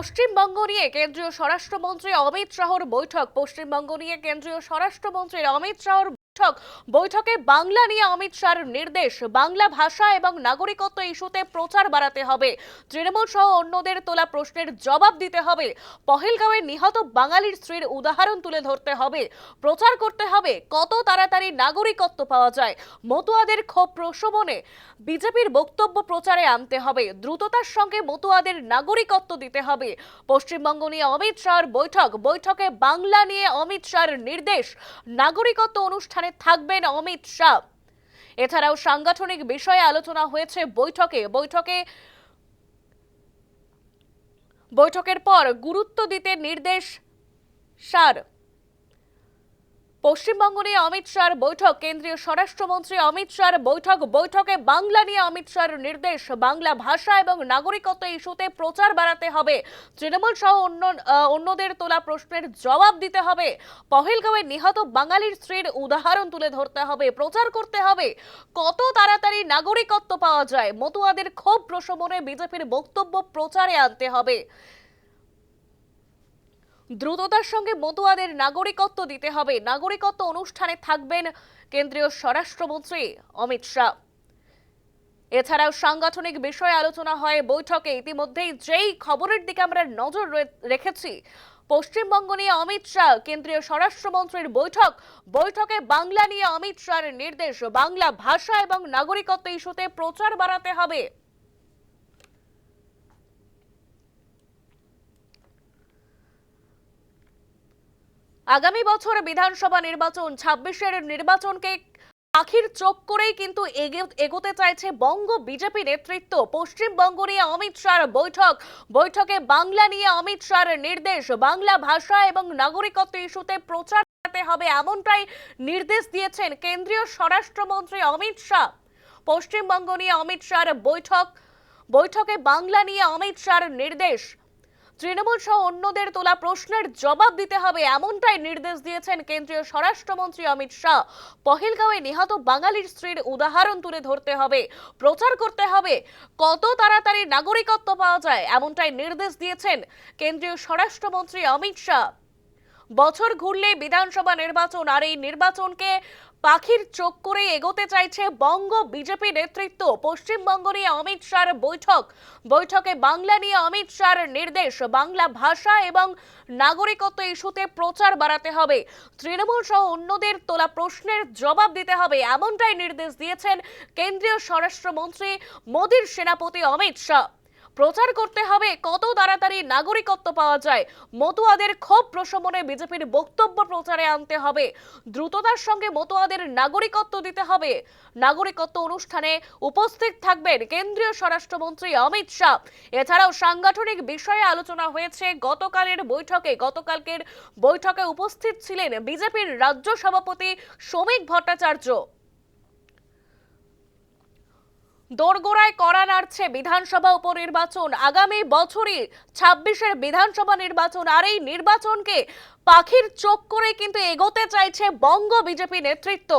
পশ্চিমবঙ্গ নিয়ে কেন্দ্রীয় স্বরাষ্ট্রমন্ত্রী অমিত শাহর বৈঠক। পশ্চিমবঙ্গ নিয়ে কেন্দ্রীয় স্বরাষ্ট্রমন্ত্রী অমিত শাহর বৈঠক। বৈঠকে বাংলা নিয়ে অমিত শাহর নির্দেশ, বাংলা ভাষা এবং নাগরিকত্ব ইস্যুতে প্রচার বাড়াতে হবে। তৃণমূল সহ অন্যদের তোলা প্রশ্নের জবাব দিতে হবে। পহেলগাঁওয়ে নিহত বাঙালির স্ত্রীর উদাহরণ তুলে ধরতে হবে। প্রচার করতে হবে কত তাড়াতাড়ি নাগরিকত্ব পাওয়া যায়। মতুয়াদের ক্ষোভ প্রশমনে বিজেপির বক্তব্য প্রচারে আনতে হবে। দ্রুততার সঙ্গে মতুয়াদের নাগরিকত্ব দিতে হবে। পশ্চিমবঙ্গ নিয়ে অমিত শাহর বৈঠক। বৈঠকে বাংলা নিয়ে অমিত শাহর নির্দেশ। নাগরিকত্ব অনুষ্ঠানে থাকবেন অমিত শাহ। এছাড়াও সাংগঠনিক বিষয়ে আলোচনা হয়েছে বৈঠকে। বৈঠকে বৈঠকের পর গুরুত্ব দিতে নির্দেশ সার পশ্চিমবঙ্গ নিয়ে অমিত শাহর বৈঠক, কেন্দ্রীয় স্বরাষ্ট্রমন্ত্রী অমিত শাহর বৈঠক, বৈঠকে বাংলা নিয়ে অমিত শাহর নির্দেশ, বাংলা ভাষা এবং নাগরিকত্ব ইস্যুতে প্রচার বাড়াতে হবে। তৃণমূল সহ অন্য অন্যদের তোলা প্রশ্নের জবাব দিতে হবে। পহেলগাঁওয়ে নিহত বাঙালির স্ত্রীর উদাহরণ তুলে ধরতে হবে, প্রচার করতে হবে। কত তাড়াতাড়ি নাগরিকত্ব পাওয়া যায়? মতুয়াদের ক্ষোভ প্রশমনে বিজেপির বক্তব্য প্রচারে আনতে হবে। দ্রুততার সঙ্গে মতুয়াদের নাগরিকত্ব দিতে হবে। নাগরিকত্ব অনুষ্ঠানে থাকবেন কেন্দ্রীয় স্বরাষ্ট্রমন্ত্রী অমিত শাহ। এছাড়াও সাংগঠনিক বিষয়ে আলোচনা হয় বৈঠকে। ইতিমধ্যেই যেই খবরের দিকে আমরা নজর রেখেছি, পশ্চিমবঙ্গ নিয়ে অমিত শাহ, কেন্দ্রীয় স্বরাষ্ট্রমন্ত্রীর বৈঠক। বৈঠকে বাংলা নিয়ে অমিত শাহের নির্দেশ। বাংলা ভাষা এবং নাগরিকত্ব ইস্যুতে প্রচার বাড়াতে হবে। আগামী বছর বিধানসভা নির্বাচন, ছাব্বিশের নির্বাচনকে পাখির চোখ করেই কিন্তু এগোতে চাইছে বঙ্গ বিজেপি নেতৃত্ব। পশ্চিমবঙ্গ নিয়ে অমিত শাহর বৈঠক, বৈঠকে বাংলা নিয়ে অমিত শাহর নির্দেশ। বাংলা ভাষা এবং নাগরিকত্ব ইস্যুতে প্রচার করতে হবে এমনটাই নির্দেশ দিয়েছেন কেন্দ্রীয় স্বরাষ্ট্রমন্ত্রী অমিত শাহ। পশ্চিমবঙ্গ নিয়ে অমিত শাহর বৈঠক, বৈঠকে বাংলা নিয়ে অমিত শাহর নির্দেশ। তৃণমূল সহ অন্যদের তোলা প্রশ্নের জবাব দিতে হবে এমনটাই নির্দেশ দিয়েছেন কেন্দ্রীয় স্বরাষ্ট্রমন্ত্রী অমিত শাহ। পহেলগাঁওয়ে নিহত বাঙালির স্ত্রীর উদাহরণ তুলে ধরতে হবে, প্রচার করতে হবে, কত তাড়াতাড়ি নাগরিকত্ব পাওয়া যায় এমনটাই নির্দেশ দিয়েছেন কেন্দ্রীয় স্বরাষ্ট্রমন্ত্রী অমিত শাহ। বছর ঘুরলে বিধানসভা নির্বাচন আর এই নির্বাচনকে পাখির চোখ করে এগোতে চাইছে বঙ্গ বিজেপি নেতৃত্ব। পশ্চিমবঙ্গ নিয়ে অমিত শাহর বৈঠক। বৈঠকে বাংলা নিয়ে অমিত শাহর নির্দেশ। বাংলা ভাষা এবং নাগরিকত্ব ইস্যুতে প্রচার বাড়াতে হবে। তৃণমূল সহ অন্যদের তোলা প্রশ্নের জবাব দিতে হবে, এমনটাই নির্দেশ দিয়েছেন কেন্দ্রীয় স্বরাষ্ট্রমন্ত্রী মোদীর সেনাপতি অমিত শাহ। প্রচার করতে হবে, কত তাড়াতাড়ি নাগরিকত্ব পাওয়া যায়, মতুয়াদের ক্ষোভ প্রশমনে বিজেপির বক্তব্য প্রচারে আনতে হবে, দ্রুততার সঙ্গে মতুয়াদের নাগরিকত্ব দিতে হবে। নাগরিকত্ব অনুষ্ঠানে উপস্থিত থাকবেন কেন্দ্রীয় স্বরাষ্ট্রমন্ত্রী অমিত শাহ। এছাড়াও সাংগঠনিক বিষয়ে আলোচনা হয়েছে, গতকালের বৈঠকে, গতকালকের বৈঠকে উপস্থিত ছিলেন বিজেপির রাজ্য সভাপতি শ্রমিক ভট্টাচার্য। দোরগোড়ায় করা নাড়ছে বিধানসভা উপনির্বাচন। আগামী বছরই ছাব্বিশের বিধানসভা নির্বাচন আর এই নির্বাচনকে পাখির চোখ করে কিন্তু এগোতে চাইছে বঙ্গ বিজেপি নেতৃত্ব।